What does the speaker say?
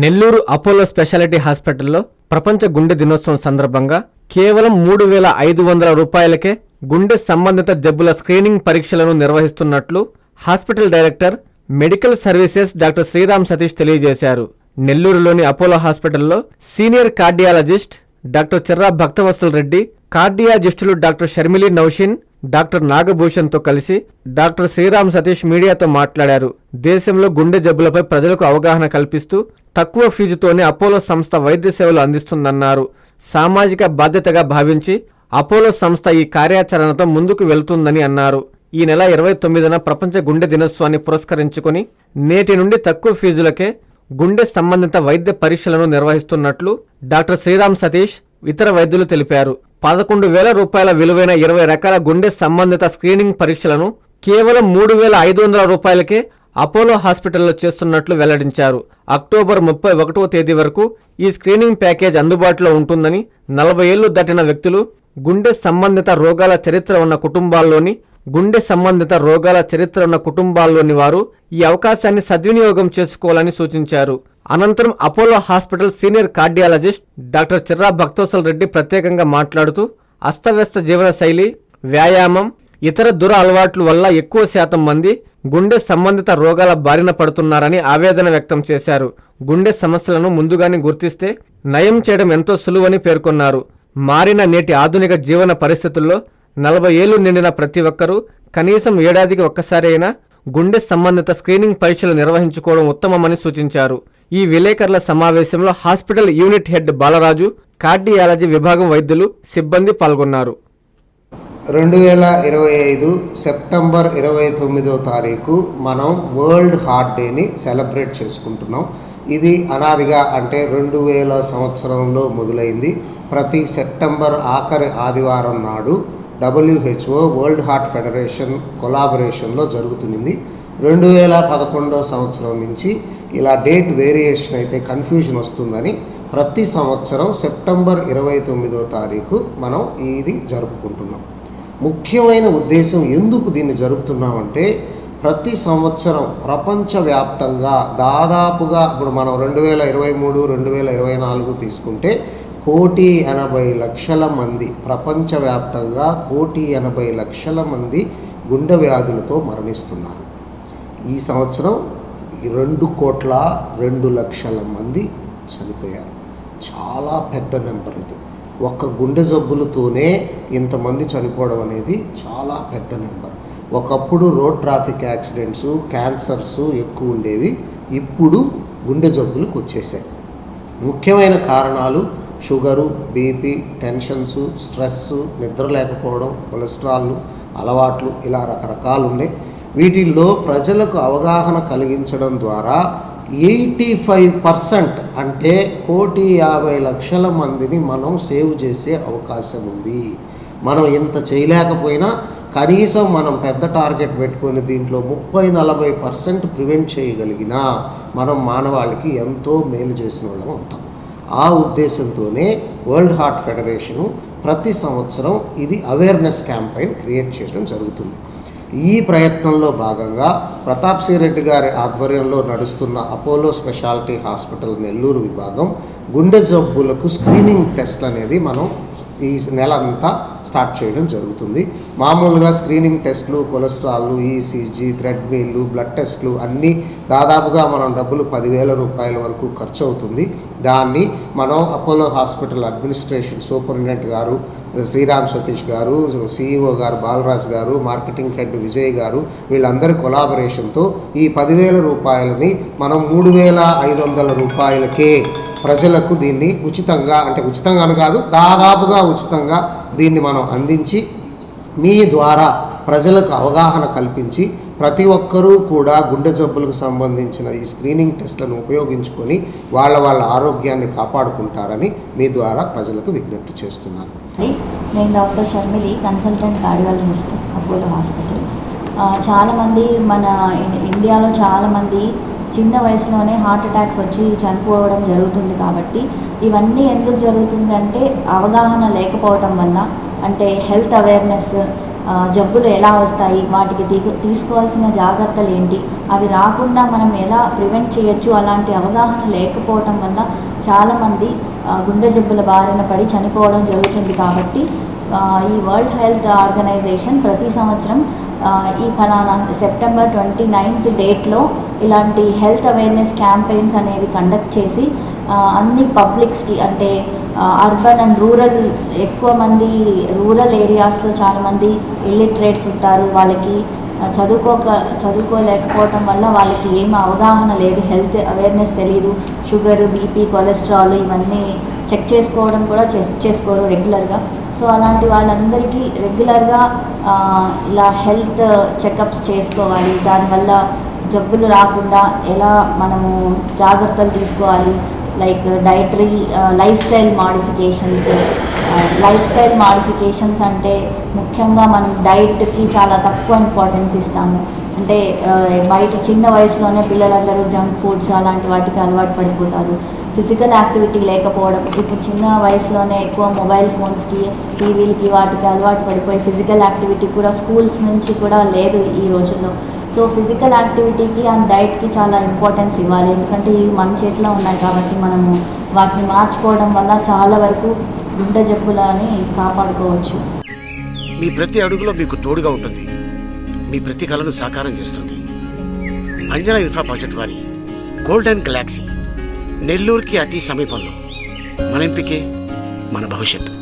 Nellore Apollo speciality హాస్పిటల్లో ప్రపంచ గుండె దినోత్సవం సందర్భంగా కేవలం మూడు వేల ఐదు వందల రూపాయలకే గుండె సంబంధిత జబ్బుల స్క్రీనింగ్ పరీక్షలను నిర్వహిస్తున్నట్లు hospital director medical services doctor Sriram Satish తెలియజేశారు. నెల్లూరులోని అపోలో హాస్పిటల్లో senior cardiologist doctor Chirra Bhaktavatsal Reddy కార్డియాజిస్టులు doctor Sharmili Naushin doctor నాగభూషణ్తో కలిసి డాక్టర్ శ్రీరామ్ సతీష్ మీడియాతో మాట్లాడారు. దేశంలో గుండె జబ్బులపై ప్రజలకు అవగాహన కల్పిస్తూ తక్కువ ఫీజుతోనే అపోలో సంస్థ వైద్య సేవలు అందిస్తుందన్నారు. సామాజిక బాధ్యతగా భావించి అపోలో సంస్థ ఈ కార్యాచరణతో ముందుకు వెళ్తుందని అన్నారు. ఈ నెల ఇరవై తొమ్మిదిన ప్రపంచ గుండె దినోత్సవాన్ని పురస్కరించుకుని నేటి నుండి తక్కువ ఫీజులకే గుండె సంబంధిత వైద్య పరీక్షలను నిర్వహిస్తున్నట్లు డాక్టర్ శ్రీరామ్ సతీష్ ఇతర వైద్యులు తెలిపారు. పదకొండు వేల రూపాయల విలువైన ఇరవై రకాల గుండె సంబంధిత స్క్రీనింగ్ పరీక్షలను కేవలం మూడు వేల ఐదు వందల రూపాయలకే అపోలో హాస్పిటల్లో చేస్తున్నట్లు వెల్లడించారు. అక్టోబర్ ముప్పై ఒకటవ తేదీ వరకు ఈ స్క్రీనింగ్ ప్యాకేజ్ అందుబాటులో ఉంటుందని నలభై ఏళ్ళు దాటిన వ్యక్తులు గుండె సంబంధిత రోగాల చరిత్ర ఉన్న కుటుంబాల్లోని గుండె సంబంధిత రోగాల చరిత్ర ఉన్న కుటుంబాల్లోని వారు ఈ అవకాశాన్ని సద్వినియోగం చేసుకోవాలని సూచించారు. అనంతరం Apollo hospital senior cardiologist doctor Chirra Bhaktavatsal Reddy ప్రత్యేకంగా మాట్లాడుతూ అస్తవ్యస్త జీవన శైలి వ్యాయామం ఇతర దుర అలవాట్ల వల్ల ఎక్కువ శాతం మంది గుండె సంబంధిత రోగాల బారిన పడుతున్నారని ఆవేదన వ్యక్తం చేశారు. గుండె సమస్యలను ముందుగానే గుర్తిస్తే నయం చేయడం ఎంతో సులువని పేర్కొన్నారు. మారిన నేటి ఆధునిక జీవన పరిస్థితుల్లో నలభై ఏళ్ళు నిండిన ప్రతి ఒక్కరూ కనీసం ఏడాదికి ఒక్కసారి అయినా గుండె సంబంధిత స్క్రీనింగ్ పరీక్షలు నిర్వహించుకోవడం ఉత్తమమని సూచించారు. ఈ విలేకరుల సమావేశంలో hospital unit head Balaraju cardiology విభాగం వైద్యులు సిబ్బంది పాల్గొన్నారు. రెండు వేల ఇరవై ఐదు సెప్టెంబర్ ఇరవై తొమ్మిదో తారీఖు మనం వరల్డ్ హార్ట్ డేని సెలబ్రేట్ చేసుకుంటున్నాం. ఇది అనాదిగా అంటే రెండు వేల సంవత్సరంలో మొదలైంది. ప్రతి సెప్టెంబర్ ఆఖరి ఆదివారం నాడు డబ్ల్యూహెచ్ఓ వరల్డ్ హార్ట్ ఫెడరేషన్ కొలాబరేషన్లో జరుగుతుంది రెండు వేల పదకొండో సంవత్సరం నుంచి ఇలా డేట్ వేరియేషన్ అయితే కన్ఫ్యూజన్ వస్తుందని ప్రతి సంవత్సరం సెప్టెంబర్ ఇరవై తొమ్మిదో తారీఖు మనం ఇది జరుపుకుంటున్నాం. ముఖ్యమైన ఉద్దేశం ఎందుకు దీన్ని జరుపుతున్నామంటే ప్రతి సంవత్సరం ప్రపంచవ్యాప్తంగా దాదాపుగా ఇప్పుడు మనం రెండు వేల ఇరవై మూడు రెండు వేల ఇరవై నాలుగు తీసుకుంటే కోటి ఎనభై లక్షల మంది ప్రపంచవ్యాప్తంగా కోటి ఎనభై లక్షల మంది గుండె వ్యాధులతో మరణిస్తున్నారు. ఈ సంవత్సరం రెండు కోట్ల రెండు లక్షల మంది చనిపోయారు. చాలా పెద్ద నెంబర్ ఇది. ఒక్క గుండె జబ్బులతోనే ఇంతమంది చనిపోవడం అనేది చాలా పెద్ద నెంబర్ ఒకప్పుడు రోడ్ ట్రాఫిక్ యాక్సిడెంట్స్ క్యాన్సర్స్ ఎక్కువ ఉండేవి. ఇప్పుడు గుండె జబ్బులకు వచ్చేసాయి. ముఖ్యమైన కారణాలు షుగరు బీపీ టెన్షన్స్ స్ట్రెస్ నిద్ర లేకపోవడం కొలెస్ట్రాల్ అలవాట్లు ఇలా రకరకాలు ఉన్నాయి వీటిల్లో ప్రజలకు అవగాహన కలిగించడం ద్వారా ఎయిటీ ఫైవ్ పర్సెంట్ అంటే కోటి యాభై లక్షల మందిని మనం సేవ్ చేసే అవకాశం ఉంది. మనం ఇంత చేయలేకపోయినా కనీసం మనం పెద్ద టార్గెట్ పెట్టుకొని దీంట్లో ముప్పై నలభై పర్సెంట్ ప్రివెంట్ చేయగలిగినా మనం మానవాళికి ఎంతో మేలు చేసిన వాళ్ళం అవుతాం. ఆ ఉద్దేశంతోనే వరల్డ్ హార్ట్ ఫెడరేషను ప్రతి సంవత్సరం ఇది అవేర్నెస్ క్యాంపెయిన్ క్రియేట్ చేయడం జరుగుతుంది. ఈ ప్రయత్నంలో భాగంగా ప్రతాప్ సింగ్ రెడ్డి గారి ఆధ్వర్యంలో నడుస్తున్న అపోలో స్పెషాలిటీ హాస్పిటల్ నెల్లూరు విభాగం గుండె జబ్బులకు స్క్రీనింగ్ టెస్ట్ అనేది మనం ఈ నెల అంతా స్టార్ట్ చేయడం జరుగుతుంది. మామూలుగా స్క్రీనింగ్ టెస్ట్లు కొలెస్ట్రాల్ ఈసీజీ థ్రెడ్మిల్లు బ్లడ్ టెస్ట్లు అన్నీ దాదాపుగా మనం డబ్బులు పదివేల రూపాయల వరకు ఖర్చు అవుతుంది దాన్ని మనం అపోలో హాస్పిటల్ అడ్మినిస్ట్రేషన్ సూపరింటెండెంట్ గారు శ్రీరామ్ సతీష్ గారు సిఇఓ గారు బాలరాజ్ గారు మార్కెటింగ్ హెడ్ విజయ్ గారు వీళ్ళందరి కొలాబరేషన్తో ఈ పదివేల రూపాయలని మనం మూడు వేల ఐదు వందల రూపాయలకే ప్రజలకు దీన్ని ఉచితంగా అంటే ఉచితంగా అని కాదు దాదాపుగా ఉచితంగా దీన్ని మనం అందించి మీ ద్వారా ప్రజలకు అవగాహన కల్పించి ప్రతి ఒక్కరూ కూడా గుండె జబ్బులకు సంబంధించిన ఈ స్క్రీనింగ్ టెస్ట్లను ఉపయోగించుకొని వాళ్ళ వాళ్ళ ఆరోగ్యాన్ని కాపాడుకుంటారని మీ ద్వారా ప్రజలకు విజ్ఞప్తి చేస్తున్నాను. నేను doctor Sharmili consultant cardiologist Apollo hospital. చాలామంది మన ఇండియాలో చాలామంది చిన్న వయసులోనే హార్ట్ అటాక్స్ వచ్చి చనిపోవడం జరుగుతుంది కాబట్టి ఇవన్నీ ఎందుకు జరుగుతుంది అంటే అవగాహన లేకపోవడం వల్ల అంటే హెల్త్ అవేర్నెస్ జబ్బులు ఎలా వస్తాయి వాటికి తీ- తీసుకోవాల్సిన జాగ్రత్తలు ఏంటి? అవి రాకుండా మనం ఎలా ప్రివెంట్ చేయొచ్చు? అలాంటి అవగాహన లేకపోవటం వల్ల చాలామంది గుండె జబ్బుల బారిన పడి చనిపోవడం జరుగుతుంది కాబట్టి ఈ వరల్డ్ హెల్త్ ఆర్గనైజేషన్ ప్రతి సంవత్సరం ఈ ఫలానా సెప్టెంబర్ ట్వంటీ నైన్త్ డేట్లో ఇలాంటి హెల్త్ అవేర్నెస్ క్యాంపెయిన్స్ అనేవి కండక్ట్ చేసి అన్ని పబ్లిక్స్కి అంటే అర్బన్ అండ్ రూరల్ ఎక్కువ మంది రూరల్ ఏరియాస్లో చాలామంది ఇల్లిటరేట్స్ ఉంటారు. వాళ్ళకి చదువుకోక చదువుకోలేకపోవటం వల్ల వాళ్ళకి ఏం అవగాహన లేదు. హెల్త్ అవేర్నెస్ తెలియదు షుగర్ బీపీ కొలెస్ట్రాల్ ఇవన్నీ చెక్ చేసుకోవడం కూడా చెక్ చేసుకోరు రెగ్యులర్గా సో అలాంటి వాళ్ళందరికీ రెగ్యులర్గా ఇలా హెల్త్ చెకప్స్ చేసుకోవాలి. దానివల్ల జబ్బులు రాకుండా ఎలా మనము జాగ్రత్తలు తీసుకోవాలి? Like dietary lifestyle modifications lifestyle modifications అంటే ముఖ్యంగా మనం డైట్కి చాలా తక్కువ ఇంపార్టెన్స్ ఇస్తాము. అంటే uh, బయట చిన్న వయసులోనే పిల్లలందరూ జంక్ ఫుడ్స్ అలాంటి వాటికి అలవాటు పడిపోతారు. ఫిజికల్ యాక్టివిటీ లేకపోవడం ఇప్పుడు చిన్న వయసులోనే ఎక్కువ మొబైల్ ఫోన్స్కి టీవీలకి వాటికి అలవాటు పడిపోయి ఫిజికల్ యాక్టివిటీ కూడా స్కూల్స్ నుంచి కూడా లేదు ఈ రోజుల్లో. సో ఫిజికల్ యాక్టివిటీకి అండ్ డైట్కి చాలా ఇంపార్టెన్స్ ఇవ్వాలి. ఎందుకంటే ఇవి మన చేతిలో ఉన్నాయి కాబట్టి మనము వాటిని మార్చుకోవడం వల్ల చాలా వరకు గుండె జబ్బులని కాపాడుకోవచ్చు. మీ ప్రతి అడుగులో మీకు తోడుగా ఉంటుంది. మీ ప్రతి కళను సాకారం చేస్తుంది. అంజనా ఇన్ఫ్రా ప్రాజెక్ట్ వారి గోల్డెన్ గెలాక్సీ నెల్లూరుకి అతి సమీపంలో. మన ఎంపికే మన భవిష్యత్తు.